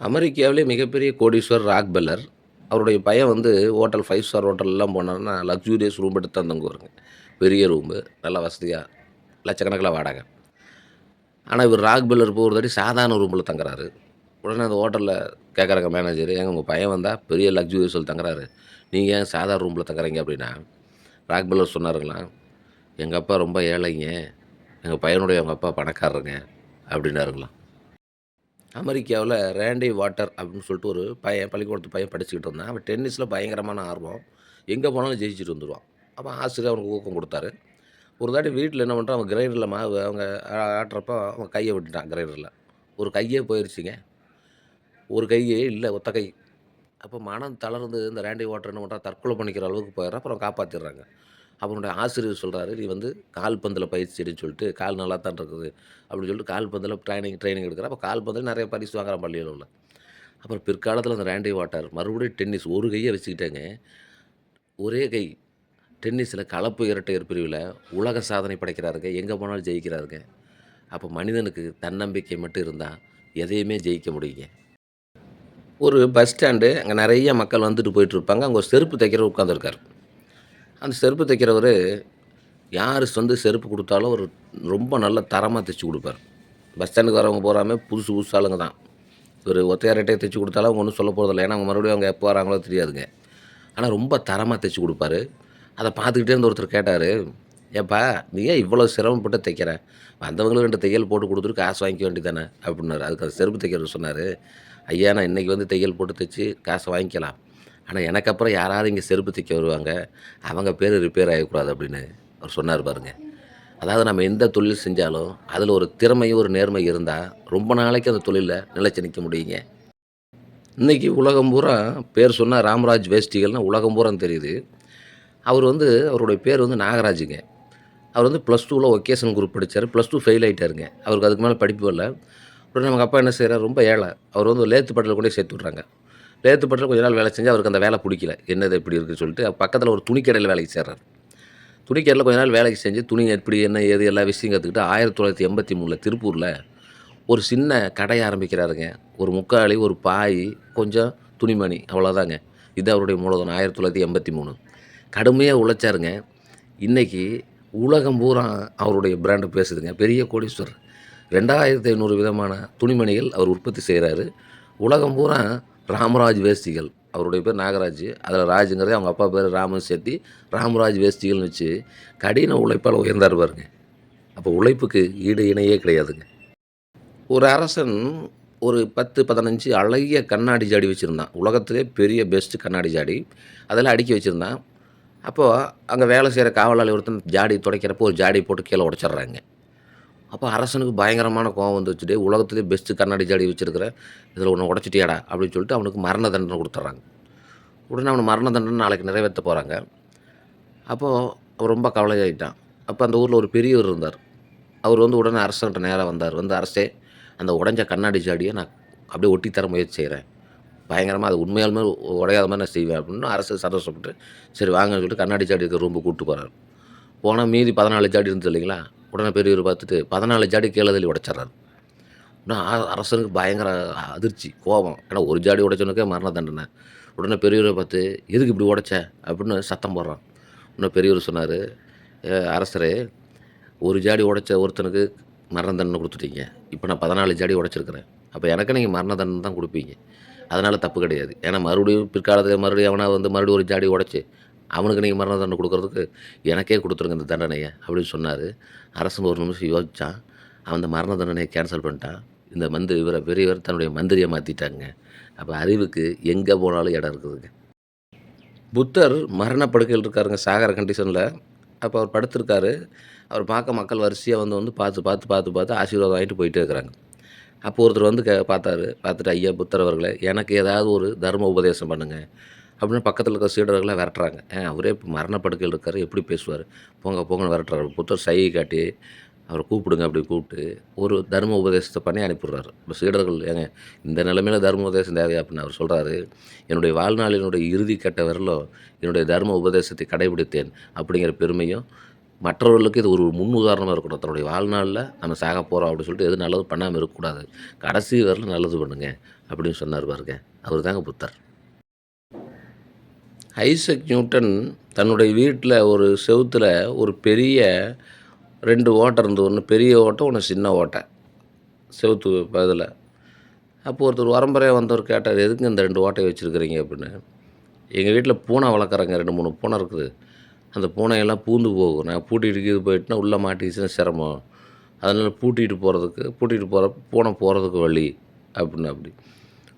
அமெரிக்காவிலே மிகப்பெரிய கோடீஸ்வர் ராக் பெல்லர். அவருடைய பையன் வந்து ஹோட்டல் ஃபைவ் ஸ்டார் ஹோட்டல்லாம் போனாருன்னா, லக்ஸூரியஸ் ரூம் எடுத்து தந்தங்குவாருங்க பெரிய ரூமு, நல்லா வசதியாக லட்சக்கணக்கில் வாடகை. ஆனால் இவர் ராக் பெல்லர் போகிற ஒரு தாட்டி சாதாரண ரூமில் தங்குறாரு. உடனே அந்த ஹோட்டலில் கேட்குறாங்க மேனேஜர் "ஏங்க உங்கள் பையன் வந்தால் பெரிய லக்ஸூரியஸில் தங்குறாரு. நீங்கள் ஏன் சாதாரண ரூமில் தங்குறீங்க?" அப்படின்னா, ராக் பெல்லர் சொன்னாருங்களாம், எங்கள் அப்பா ரொம்ப ஏழைங்க. எங்கள் பையனுடைய அவங்க அப்பா பணக்காரருங்க." அப்படின்னாருங்களாம். அமெரிக்காவில் ரேண்டி வாட்டர் அப்படின்னு சொல்லிட்டு ஒரு பையன், பள்ளிக்கூடத்து பையன் படிச்சுக்கிட்டு இருந்தான். அவன் டென்னிஸில் பயங்கரமான ஆர்வம். எங்கே போனாலும் ஜெயிச்சுட்டு வந்துடுவான் அப்போ ஆசிரியர் அவனுக்கு ஊக்கம் கொடுத்தாரு ஒரு தாட்டி வீட்டில் என்ன பண்ணுறான் அவன் கிரைண்டரில் மாவு அவங்க ஆட்டுறப்போ அவன் கையை விட்டுட்டான் கிரைண்டரில் ஒரு கையே போயிடுச்சுங்க ஒரு கையே இல்லை ஒத்த கை. அப்போ மனம் தளர்ந்து இந்த ரேண்டி வாட்டர் என்ன பண்ணுறான் தற்கொலை பண்ணிக்கிற அளவுக்கு போயிடுறான். அப்புறம் காப்பாற்றிடுறாங்க அவனுடைய ஆசிரியர் சொல்கிறாரு "நீ வந்து கால்பந்தில் பயிற்சி செடின்னு சொல்லிட்டு, கால் நல்லா தான் இருக்குது." அப்படின்னு சொல்லிட்டு கால்பந்தில் ட்ரைனிங் ட்ரைனிங் எடுக்கிற அப்ப கால்பந்தில் நிறைய பரிசு வாங்குறான் பள்ளியில் உள்ள அப்புறம் பிற்காலத்தில் அந்த ரேண்டி வாட்டர் மறுபடியும் டென்னிஸ் ஒரு கையை வச்சுக்கிட்டேங்க. ஒரே கை. டென்னிஸில் கலப்பு இரட்டையர் பிரிவில் உலக சாதனை படைக்கிறாருங்க. எங்கே போனாலும் ஜெயிக்கிறாருங்க. அப்போ மனிதனுக்கு தன்னம்பிக்கை மட்டும் இருந்தால் எதையுமே ஜெயிக்க முடியுங்க. ஒரு பஸ் ஸ்டாண்டு. அங்கே நிறைய மக்கள் வந்துட்டு போயிட்டு இருப்பாங்க. ஒரு செருப்பு தைக்கிற உட்காந்துருக்கார் அந்த செருப்பு தைக்கிறவர் யாரு வந்து செருப்பு கொடுத்தாலும் ஒரு ரொம்ப நல்ல தரமாக தைச்சி கொடுப்பார் பஸ் ஸ்டாண்டுக்கு வரவங்க போகிறாமே புதுசு புதுசு ஆளுங்க தான். ஒரு ஒத்தையா தைச்சி தச்சு அவங்க ஒன்றும் சொல்ல போகிறதில்ல ஏன்னா, அவங்க மறுபடியும் அவங்க எப்போ வராங்களோ தெரியாதுங்க. ஆனால் ரொம்ப தரமாக தைச்சி கொடுப்பாரு அதை பார்த்துக்கிட்டே இருந்த ஒருத்தர் கேட்டார் "ஏப்பா நீ ஏன் இவ்வளோ சிரமப்பட்டு தைக்கிற? வந்தவங்களும் ரெண்டு தையல் போட்டு கொடுத்துட்டு காசு வாங்கிக்க வேண்டியது தானே?" அப்படின்னாரு. அதுக்கு அந்த செருப்பு தைக்கிறது சொன்னார் "ஐயா நான் இன்னைக்கு வந்து தையல் போட்டு தைச்சி காசு வாங்கிக்கலாம். ஆனால் எனக்கு அப்புறம் யாராவது இங்கே செருப்பு தைக்க வருவாங்க. அவங்க பேர் ரிப்பேர் ஆகக்கூடாது அப்படின்னு அவர் சொன்னார் பாருங்க. அதாவது நம்ம எந்த தொழில் செஞ்சாலும், அதில் ஒரு திறமையும், ஒரு நேர்மை இருந்தால் ரொம்ப நாளைக்கு அந்த தொழிலில் நிலைச்சி நிற்க முடியுங்க. இன்னைக்கு உலகம் பூரா பேர் சொன்னால் ராமராஜ் வேஷ்டிகள்னால் உலகம் பூரா தெரியுது. அவர் வந்து அவருடைய பேர் வந்து நாகராஜுங்க. அவர் வந்து ப்ளஸ் டூவில் ஒகேஷன் குரூப் படித்தார் ப்ளஸ் டூ ஃபெயில் ஆயிட்டாருங்க. அவருக்கு அதுக்கு மேலே படிப்பு இல்லை உடனே நமக்கு அப்பா என்ன செய்கிறார் ரொம்ப ஏழை. அவர் வந்து லேத்து பட்டில் கூட சேர்த்து விட்றாங்க. லேத்து பட்டறையில கொஞ்ச நாள் வேலை செஞ்சு அவருக்கு அந்த வேலை பிடிக்கல என்னது இப்படி இருக்குன்னு சொல்லிட்டு, பக்கத்தில் ஒரு துணிக்கடையில் வேலைக்கு சேர்றாரு. துணிக்கடையில் கொஞ்ச நாள் வேலைக்கு செஞ்சு, துணி எப்படி என்ன ஏது எல்லா விஷயம் கற்றுக்கிட்டு ஆயிரத்தி தொள்ளாயிரத்தி எண்பத்தி மூணில் திருப்பூரில் ஒரு சின்ன கடை ஆரம்பிக்கிறாருங்க. ஒரு முக்காளி ஒரு பாய், கொஞ்சம் துணிமணி அவ்வளோதாங்க. இது அவருடைய மூலதனம் ஆயிரத்தி தொள்ளாயிரத்தி எண்பத்தி மூணு கடுமையாக உழைச்சாருங்க. இன்றைக்கி உலகம் பூரா அவருடைய பிராண்டு பேசுதுங்க. பெரிய கோடீஸ்வரர். 2500 விதமான துணிமணிகள் அவர் உற்பத்தி செய்கிறாரு உலகம் பூரா ராமராஜ் வேஷ்டிகள். அவருடைய பேர் நாகராஜ். அதில் ராஜுங்கிறதே அவங்க அப்பா பேர் ராமன் சேர்த்தி, ராமராஜ் வேஷ்டிகள்னு வச்சு, கடின உழைப்பால் உயர்ந்தார் பாருங்க. அப்போ உழைப்புக்கு ஈடு இணையே கிடையாதுங்க. ஒரு அரசன் ஒரு 10, 15 அழகிய கண்ணாடி ஜாடி வச்சுருந்தான் உலகத்திலே பெரிய பெஸ்ட் கண்ணாடி ஜாடி. அதெல்லாம் அடுக்கி வச்சுருந்தான் அப்போது அங்கே வேலை செய்கிற காவலாளி ஒருத்தன் ஜாடி துடைக்கிறப்போ ஒரு ஜாடி போட்டு கீழே உடைச்சிடுறாங்க. அப்போ அரசனுக்கு பயங்கரமான கோவம் வந்துச்சு "டேய் உலகத்திலே பெஸ்ட்டு கண்ணாடி ஜாடி வச்சிருக்கிற. இதில் ஒன்று உடச்சிட்டியாடா அப்படின்னு சொல்லிட்டு அவனுக்கு மரண தண்டனை கொடுத்துட்றாங்க உடனே அவனை மரண தண்டனை நாளைக்கு நிறைவேற்ற போகிறாங்க அப்போது அவன் ரொம்ப கவலையாயிட்டான். அப்போ அந்த ஊரில் ஒரு பெரியவர் இருந்தார். அவர் வந்து உடனே அரசன்ட்ட நேராக வந்தார் வந்து, "அரசே அந்த உடஞ்ச கண்ணாடி ஜாடியை நான் அப்படியே ஒட்டி தர முயற்சி செய்கிறேன் பயங்கரமாக அது உண்மையாலுமே உடையாத மாதிரி நான் செய்வேன்." அப்படின்னு அரசு சந்தோஷப்பட்டு, "சரி வாங்கன்னு" சொல்லிட்டு கண்ணாடி ஜாடி இருக்கிற ரூமுக்கு கூப்பிட்டு போகிறார் போனால் மீதி 14 ஜாடி இருந்தது இல்லைங்களா? உடனே பெரியவர் பார்த்துட்டு 14 ஜாடி கீழே தள்ளி இன்னும் உடனே அரசனுக்கு பயங்கர அதிர்ச்சி, கோபம். ஏன்னா ஒரு ஜாடி உடைச்சவனுக்கே மரண தண்டனை. உடனே பெரியவரை பார்த்து, "எதுக்கு இப்படி உடைச்ச?" அப்படின்னு சத்தம் போடுறான். உடனே பெரியவர் சொன்னார் அரசரே, ஒரு ஜாடி உடைச்ச ஒருத்தனுக்கு மரண தண்டனை கொடுத்துட்டீங்க இப்போ நான் 14 ஜாடி உடைச்சிருக்கிறேன். அப்போ எனக்கு நீங்கள் மரண தண்டனை தான் கொடுப்பீங்க அதனால் தப்பு கிடையாது. ஏன்னா மறுபடியும் பிற்காலத்தில் மறுபடியும் எவனாவது வந்து மறுபடியும் ஒரு ஜாடி உடைச்சி அவனுக்கு நீங்கள் மரண தண்டனை கொடுக்குறதுக்கு எனக்கே கொடுத்துருங்க இந்த தண்டனையை அப்படின்னு சொன்னார் அரசன் ஒரு நிமிஷம் யோசித்தான் அவன் அந்த மரண தண்டனையை கேன்சல் பண்ணிட்டான். இந்த மந்திரி இவரை பெரியவர் தன்னுடைய மந்திரியை மாற்றிட்டாங்க அப்போ அறிவுக்கு எங்கே போனாலும் இடம் இருக்குதுங்க. புத்தர் மரண இருக்காருங்க. சாகர கண்டிஷனில் அப்போ அவர் படுத்திருக்காரு. அவர் பார்க்க மக்கள் வரிசையாக வந்து வந்து பார்த்து பார்த்து பார்த்து பார்த்து ஆசீர்வாதம் ஆகிட்டு போயிட்டே இருக்கிறாங்க. அப்போ ஒருத்தர் வந்து கே பார்த்தாரு. பார்த்துட்டு, "ஐயா புத்தர் அவர்களை எனக்கு ஏதாவது ஒரு தர்ம உபதேசம் பண்ணுங்கள் அப்படின்னு பக்கத்தில் இருக்கிற சீடர்களை விரட்டுறாங்க. "ஏன் அவரே இப்போ மரண இருக்கார் எப்படி பேசுவார் போங்க போங்கன்னு" விரட்டுறாரு. புத்தர் சையை காட்டி, அவரை கூப்பிடுங்க." அப்படி கூப்பிட்டு ஒரு தர்ம உபதேசத்தை பண்ணி அனுப்பிடுறாரு. இப்போ சீடர்கள், "ஏங்க இந்த நிலைமையில தர்ம உபதேசம் தேவையா?" அப்படின்னு அவர் சொல்கிறாரு "என்னுடைய வாழ்நாளினுடைய இறுதி கட்ட வரலோ என்னுடைய தர்ம உபதேசத்தை கடைபிடித்தேன்." அப்படிங்கிற பெருமையும் மற்றவர்களுக்கு இது ஒரு முன் உதாரணமாக இருக்கணும் தன்னுடைய வாழ்நாளில் நம்ம சாக போகிறோம் அப்படின்னு சொல்லிட்டு எது நல்லது பண்ணாமல் இருக்கக்கூடாது கடைசி வரல நல்லது பண்ணுங்க அப்படின்னு சொன்னார் பாருங்க அவர் தாங்க புத்தர் ஐசக் நியூட்டன் தன்னுடைய வீட்டில் ஒரு செவுத்தில் ஒரு பெரிய ரெண்டு ஓட்டை இருந்தது. ஒன்று பெரிய ஓட்டை ஒன்று சின்ன ஓட்டை. செவுத்து பதில் அப்போ ஒருத்தர் வரம்பறையாக வந்தவர் கேட்டார் எதுக்கு இந்த ரெண்டு ஓட்டையை வச்சுருக்கிறீங்க? அப்படின்னு. எங்கள் வீட்டில் பூனை வளர்க்குறாங்க ரெண்டு மூணு பூனை இருக்குது. அந்த பூனையெல்லாம் பூந்து போகும். நான் பூட்டிகிட்டு இது போயிட்டுனா உள்ளே மாட்டிக்கிச்சுன்னா சிரமம். அதனால் பூட்டிகிட்டு போகிறதுக்கு பூட்டிகிட்டு போகிற பூனை போகிறதுக்கு வழி அப்படின்னு அப்படி.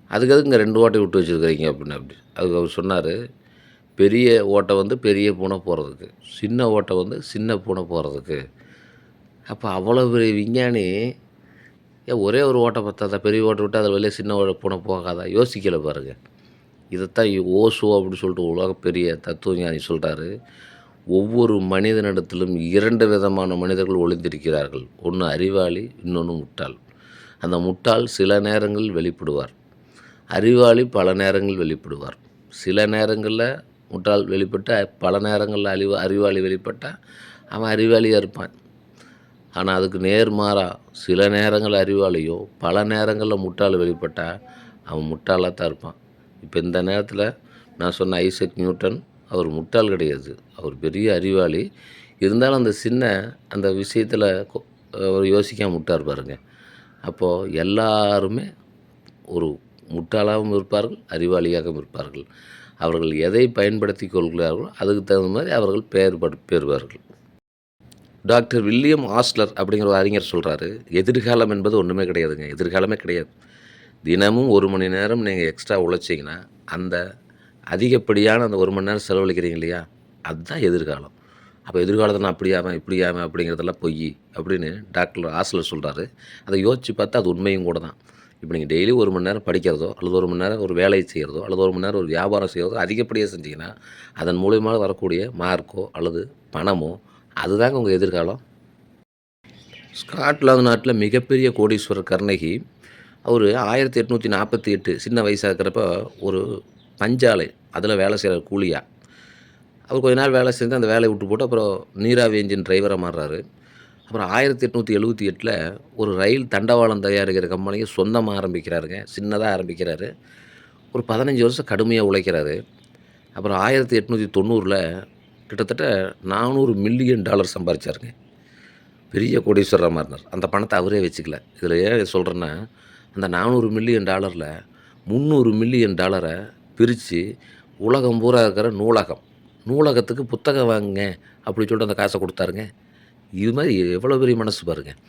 அதுக்கு எதுக்கு இங்கே ரெண்டு ஓட்டையை விட்டு வச்சுருக்கிறீங்க? அப்படின்னு அப்படி. அதுக்கு அவர் சொன்னார் பெரிய ஓட்டை வந்து பெரிய பூனை போகிறதுக்கு சின்ன ஓட்டை வந்து சின்ன பூனை போகிறதுக்கு அப்போ அவ்வளோ பெரிய விஞ்ஞானி ஏன் ஒரே ஒரு ஓட்டை பார்த்தாதா பெரிய ஓட்டை விட்டு அதில் வெளியே சின்ன ஓட்டை பூனை போகாதா? யோசிக்கலை பாருங்கள் இதைத்தான் ஓசோ அப்படின்னு சொல்லிட்டு உலக பெரிய தத்துவ ஞானி சொல்கிறாரு ஒவ்வொரு மனிதனிடத்திலும் இரண்டு விதமான மனிதர்கள் ஒளிந்திருக்கிறார்கள். ஒன்று அறிவாளி இன்னொன்று முட்டாள். அந்த முட்டாள் சில நேரங்களில் வெளிப்படுவார். அறிவாளி பல நேரங்களில் வெளிப்படுவார். சில நேரங்களில் முட்டாள் வெளிப்பட்ட பல நேரங்களில் அறிவு அறிவாளி வெளிப்பட்டால் அவன் அறிவாளியாக இருப்பான். ஆனால் அதுக்கு நேர்மாறாக சில நேரங்களில் அறிவாளியோ பல நேரங்களில் முட்டாள் வெளிப்பட்டால் அவன் முட்டாளாக தான் இருப்பான். இப்போ இந்த நேரத்தில் நான் சொன்ன ஐசக் நியூட்டன் அவர் முட்டாள் கிடையாது. அவர் பெரிய அறிவாளி. இருந்தாலும் அந்த சின்ன அந்த விஷயத்தில் அவர் யோசிக்காம முட்டார் பாருங்க. அப்போது எல்லாருமே ஒரு முட்டாளாகவும் இருப்பார்கள் அறிவாளியாகவும் இருப்பார்கள். அவர்கள் எதை பயன்படுத்தி கொள்கிறார்களோ அதுக்கு தகுந்த மாதிரி அவர்கள் பெயர் பெறுவார்கள். டாக்டர் வில்லியம் ஆஸ்லர் அப்படிங்கிற ஒரு அறிஞர் சொல்கிறாரு எதிர்காலம் என்பது ஒன்றுமே கிடையாதுங்க எதிர்காலமே கிடையாது. தினமும் ஒரு மணி நேரம் நீங்கள் எக்ஸ்ட்ரா உழைச்சிங்கன்னா அந்த அதிகப்படியான அந்த ஒரு மணி நேரம் செலவழிக்கிறீங்க இல்லையா? அதுதான் எதிர்காலம். அப்போ எதிர்காலத்தில் நான் அப்படியாம இப்படியாமல் அப்படிங்கிறதெல்லாம் பொய் அப்படின்னு டாக்டர் ஆஸ்லர் சொல்கிறாரு அதை யோசித்து பார்த்தா அது உண்மையும் கூட தான். இப்போ நீங்கள் டெய்லி ஒரு மணி நேரம் படிக்கிறதோ அல்லது ஒரு மணி நேரம் ஒரு வேலையை செய்கிறதோ அல்லது ஒரு மணி நேரம் ஒரு வியாபாரம் செய்கிறதோ அதிகப்படியாக செஞ்சீங்கன்னா அதன் மூலியமாக வரக்கூடிய மார்க்கோ அல்லது பணமோ அதுதாங்க உங்கள் எதிர்காலம். ஸ்காட்லாந்து நாட்டில் மிகப்பெரிய கோடீஸ்வரர் கர்ணகி அவர் ஆயிரத்தி எட்நூற்றி நாற்பத்தி எட்டு சின்ன வயசாக இருக்கிறப்ப ஒரு பஞ்சாலை அதில் வேலை செய்கிற கூலியாக அவர் கொஞ்ச நாள் வேலை செஞ்சு அந்த வேலையை விட்டு போட்டு அப்புறம் நீராவி என்ஜின் டிரைவராக மாறுறாரு. அப்புறம் ஆயிரத்தி எட்நூற்றி எழுபத்தி எட்டில் ஒரு ரயில் தண்டவாளம் தயாரிக்கிற கம்பெனியை சொந்தமாக ஆரம்பிக்கிறாருங்க. சின்னதாக ஆரம்பிக்கிறாரு. ஒரு பதினஞ்சு வருஷம் கடுமையாக உழைக்கிறாரு. அப்புறம் ஆயிரத்தி எட்நூற்றி தொண்ணூறில் கிட்டத்தட்ட நானூறு மில்லியன் டாலர் சம்பாதிச்சாருங்க பெரிய கோடீஸ்வரர் மாறினார். அந்த பணத்தை அவரே வச்சுக்கல. இதில் ஏன் சொல்கிறேன்னா அந்த நானூறு மில்லியன் டாலரில் முந்நூறு மில்லியன் டாலரை பிரித்து உலகம் பூரா இருக்கிற நூலகம். நூலகத்துக்கு புத்தகம் வாங்குங்க அப்படி சொல்லிட்டு அந்த காசை கொடுத்தாருங்க. இது மாதிரி எவ்வளோ பெரிய மனசு பாருங்கள்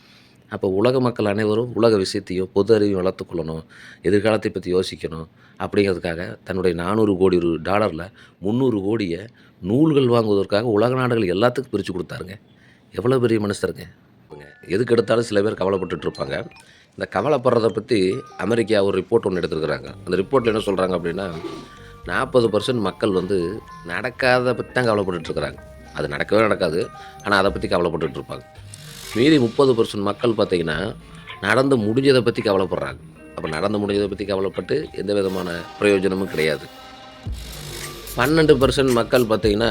அப்போ உலக மக்கள் அனைவரும் உலக விஷயத்தையும் பொது அறிவையும் வளர்த்துக்கொள்ளணும் எதிர்காலத்தை பற்றி யோசிக்கணும் அப்படிங்கிறதுக்காக தன்னுடைய நானூறு கோடி ரூ டாலரில் முந்நூறு கோடியை நூல்கள் வாங்குவதற்காக உலக நாடுகள் எல்லாத்துக்கும் பிரித்து கொடுத்தாருங்க. எவ்வளோ பெரிய மனுஷருங்க. எதுக்கு எடுத்தாலும் சில பேர் கவலைப்பட்டுட்டு இருப்பாங்க. இந்த கவலைப்படுறதை பற்றி அமெரிக்கா ஒரு ரிப்போர்ட் ஒன்று எடுத்துருக்குறாங்க. அந்த ரிப்போர்ட்டில் என்ன சொல்கிறாங்க அப்படின்னா நாற்பது பர்சன்ட் மக்கள் வந்து நடக்காத பற்றி தான் கவலைப்பட்டுருக்குறாங்க அது நடக்கவே நடக்காது. ஆனால் அதை பற்றி கவலைப்பட்டுட்டு இருப்பாங்க. மீதி முப்பது பர்சன்ட் மக்கள் பார்த்திங்கன்னா நடந்து முடிஞ்சதை பற்றி கவலைப்படுறாங்க. அப்போ நடந்து முடிஞ்சதை பற்றி கவலைப்பட்டு எந்த விதமான பிரயோஜனமும் கிடையாது. பன்னெண்டு பர்சன்ட் மக்கள் பார்த்திங்கன்னா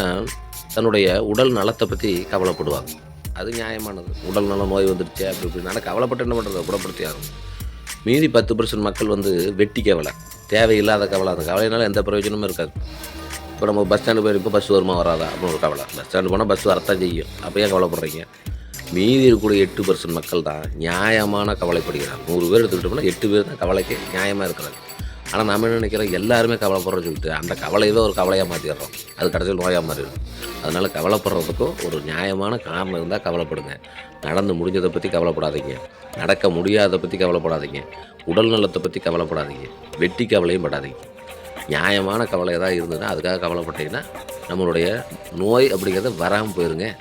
தன்னுடைய உடல் நலத்தை பற்றி கவலைப்படுவாங்க. அது நியாயமானது. உடல் நலம் நோய் வந்துடுச்சு அப்படி இப்படினால கவலைப்பட்டு என்ன பண்ணுறது குணப்படுத்தி ஆகும். மீதி பத்து பர்சன்ட் மக்கள் வந்து வெட்டி கவலை. தேவையில்லாத கவலை. அந்த கவலையினால எந்த பிரயோஜனமும் இருக்காது. இப்போ நம்ம பஸ் ஸ்டாண்டு போயிருக்கோம் பஸ் வருமா வராதா அப்படின்னு ஒரு கவலை பஸ் ஸ்டாண்டு போனால் பஸ் வரத்தான் செய்யும் அப்போ ஏன் கவலைப்படுறீங்க மீதி இருக்கக்கூடிய எட்டு பர்சன்ட் மக்கள் தான் நியாயமான கவலைப்படுகிறாங்க நூறு பேர் எடுத்துக்கிட்டோம்னா எட்டு பேர் தான் கவலைக்கு நியாயமாக இருக்கிறாங்க ஆனால் நம்ம என்ன நினைக்கிறோம் எல்லாருமே கவலைப்படுறோம்னு சொல்லிட்டு அந்த தான் ஒரு கவலையாக மாற்றிடுறோம் அது கடைசியில் நோயாக மாறிடும் அதனால் கவலைப்படுறதுக்கும் ஒரு நியாயமான காரணம் இருந்தால் கவலைப்படுங்க நடந்து முடிஞ்சதை பற்றி கவலைப்படாதீங்க நடக்க முடியாததை பற்றி கவலைப்படாதீங்க உடல் நலத்தை பற்றி கவலைப்படாதீங்க வெட்டி கவலையும் படாதீங்க நியாயமான கவலை ஏதாவது இருந்ததுன்னா அதுக்காக கவலைப்பட்டீங்கன்னா நம்மளுடைய நோய் அப்படிங்கிறது வராமல் போயிருங்க.